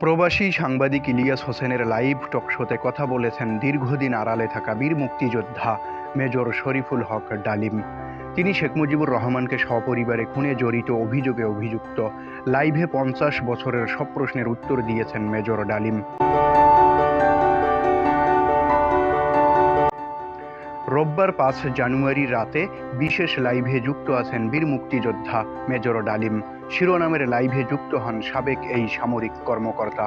প্রবাসী সাংবাদিক ইলিয়াস হোসেনের লাইভ টকশোতে কথা বলেছেন দীর্ঘদিন আড়ালে থাকা বীর মুক্তিযোদ্ধা মেজর শরীফুল হক ডালিম। তিনি শেখ মুজিবুর রহমানকে সপরিবারে খুনে জড়িত অভিযোগে অভিযুক্ত। লাইভে পঞ্চাশ বছরের সব প্রশ্নের উত্তর দিয়েছেন মেজর ডালিম। রোববার পাঁচ জানুয়ারি রাতে বিশেষ লাইভে যুক্ত আছেন বীর মুক্তিযোদ্ধা মেজর ডালিম। শিরোনামের লাইভে যুক্ত হন সাবেক এই সামরিক কর্মকর্তা।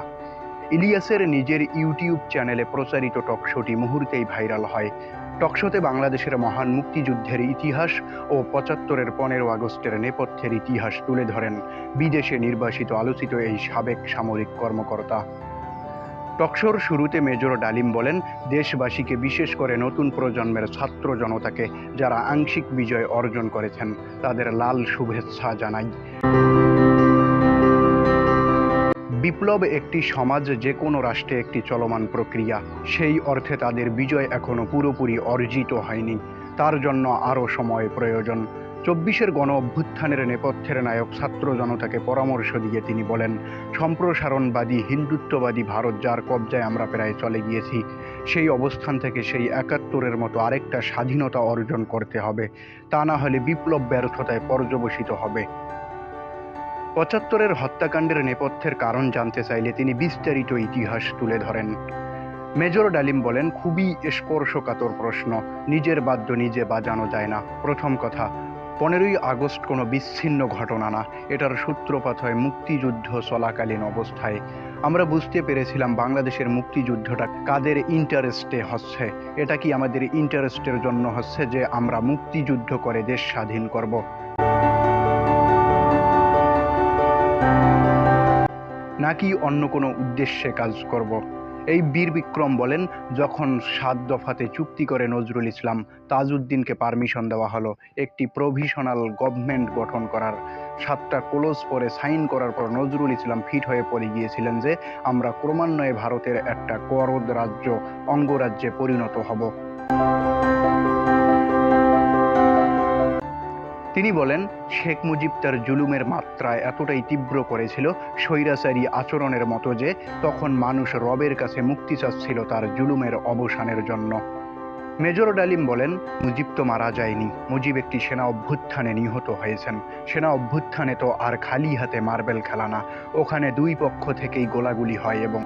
ইলিয়াসের নিজের ইউটিউব চ্যানেলে প্রচারিত টকশোটি মুহূর্তেই ভাইরাল হয়। টকশোতে বাংলাদেশের মহান মুক্তিযুদ্ধের ইতিহাস ও পঁচাত্তরের পনেরো আগস্টের নেপথ্যের ইতিহাস তুলে ধরেন বিদেশে নির্বাসিত আলোচিত এই সাবেক সামরিক কর্মকর্তা। টকশোর শুরুতে মেজর ডালিম বলেন, দেশবাসীকে বিশেষ করে নতুন প্রজন্মের ছাত্র জনতাকে যারা আংশিক বিজয় অর্জন করেছেন, তাদের লাল শুভেচ্ছা জানাই। বিপ্লব একটি সমাজ যে কোনো রাষ্ট্রে একটি চলমান প্রক্রিয়া। সেই অর্থে তাদের বিজয় এখনও পুরোপুরি অর্জিত হয়নি। তার জন্য আরও সময় প্রয়োজন। চব্বিশের গণ অভ্যুত্থানের নেপথ্যের নায়ক ছাত্র জনতাকে পরামর্শ দিয়ে তিনি বলেন, সম্প্রসারণবাদী, হিন্দুত্ববাদী ভারত যার কবজায় আমরা প্রায় চলে গিয়েছি, সেই অবস্থান থেকে সেই একাত্তরের মতো আরেকটা স্বাধীনতা অর্জন করতে হবে। তা না হলে বিপ্লব ব্যর্থতায় পর্যবসিত হবে। পঁচাত্তরের হত্যাকাণ্ডের নেপথ্যের কারণ জানতে চাইলে তিনি বিস্তারিত ইতিহাস তুলে ধরেন। মেজর ডালিম বলেন, খুবই স্পর্শকাতর প্রশ্ন, নিজের বাদ্য নিজে বাজানো যায় না। প্রথম কথা পনেরোই আগস্ট কোনো বিচ্ছিন্ন ঘটনা না। এটার সূত্রপাত হয় মুক্তিযুদ্ধ চলাকালীন অবস্থায়। আমরা বুঝতে পেরেছিলাম বাংলাদেশের মুক্তিযুদ্ধটা কাদের ইন্টারেস্টে হচ্ছে। এটা কি আমাদের ইন্টারেস্টের জন্য হচ্ছে যে আমরা মুক্তিযুদ্ধ করে দেশ স্বাধীন করব? নাকি অন্য কোনো উদ্দেশ্যে কাজ করব? এই বীর বিক্রম বলেন, যখন সাত দফাতে চুক্তি করে নজরুল ইসলাম তাজউদ্দিনকে পারমিশন দেওয়া হলো, একটি প্রভিশনাল গভর্নমেন্ট গঠন করার সাতটা ক্লোজ পরে সাইন করার পর নজরুল ইসলাম ফিট হয়ে পড়ে গিয়েছিলেন যে, আমরা ক্রমান্বয়ে ভারতের একটা করদ রাজ্য অঙ্গরাজ্যে পরিণত হব। তিনি বলেন, শেখ মুজিব তার জুলুমের মাত্রা এতটাই তীব্র করেছিল স্বৈরাচারী আচরণের মতো যে তখন মানুষ রবের কাছে মুক্তি চাচ্ছিল তার জুলুমের অবসানের জন্য। মেজর ডালিম বলেন, মুজিব তো মারা যায়নি, মুজিব একটি সেনা অভ্যুত্থানে নিহত হয়েছেন। সেনা অভ্যুত্থানে তো আর খালি হাতে মার্বেল খেলা না, ওখানে দুই পক্ষ থেকেই গোলাগুলি হয় এবং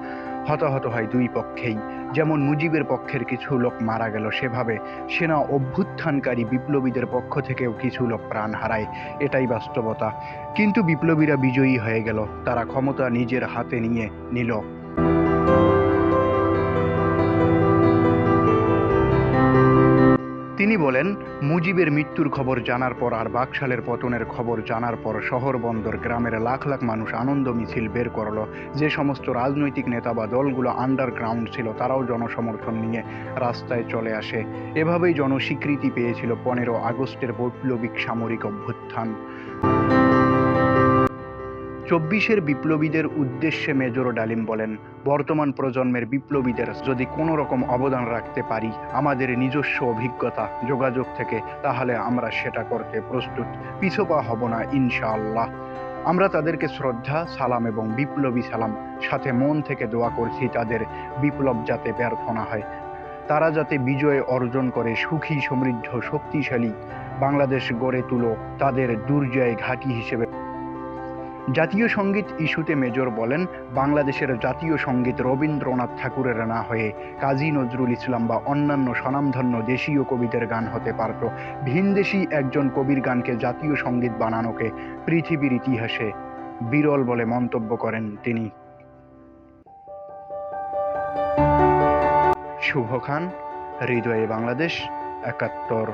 হতাহত হয় দুই পক্ষেই। যেমন মুজিবের পক্ষের কিছু লোক মারা গেল, সেভাবে সেনা অভ্যুত্থানকারী বিপ্লবীদের পক্ষ থেকেও কিছু লোক প্রাণ হারায়, এটাই বাস্তবতা। কিন্তু বিপ্লবীরা বিজয়ী হয়ে গেল, তারা ক্ষমতা নিজের হাতে নিয়ে নিল। তিনি বলেন, মুজিবের মৃত্যুর খবর জানার পর আর বাকশালের পতনের খবর জানার পর শহর বন্দর গ্রামের লাখ লাখ মানুষ আনন্দ মিছিল বের করল। যে সমস্ত রাজনৈতিক নেতা বা দলগুলো আন্ডারগ্রাউন্ড ছিল, তারাও জনসমর্থন নিয়ে রাস্তায় চলে আসে। এভাবেই জনস্বীকৃতি পেয়েছিল পনেরো আগস্টের বৈপ্লবিক সামরিক অভ্যুত্থান। চব্বিশের বিপ্লবীদের উদ্দেশ্যে মেজর ডালিম বলেন, বর্তমান প্রজন্মের বিপ্লবীদের যদি কোনো রকম অবদান রাখতে পারি, আমাদের নিজস্ব অভিজ্ঞতা, যোগাযোগ থেকে, তাহলে আমরা সেটা করতে প্রস্তুত। পিছপা হব না, ইনশাআল্লাহ। আমরা তাদেরকে শ্রদ্ধা, সালাম এবং বিপ্লবী সালাম, সাথে মন থেকে দোয়া করছি তাদের বিপ্লব যাতে ব্যর্থ না হয়। তারা যাতে বিজয় অর্জন করে, সুখী, সমৃদ্ধ, শক্তিশালী বাংলাদেশ গড়ে তুলো, তাদের দুর্জয় ঘাঁটি হিসেবে জাতীয় সংগীত ইস্যুতে মেজর বলেন, বাংলাদেশের জাতীয় সংগীত রবীন্দ্রনাথ ঠাকুরের না হয়ে কাজী নজরুল ইসলাম বা অন্যান্য স্বনামধন্য দেশীয় কবিদের গান হতে পারত। ভিনদেশি একজন কবির গানকে জাতীয় সংগীত বানানোকে পৃথিবীর ইতিহাসে বিরল বলে মন্তব্য করেন তিনি। শুভ খান, হৃদয়ে বাংলাদেশ একাত্তর।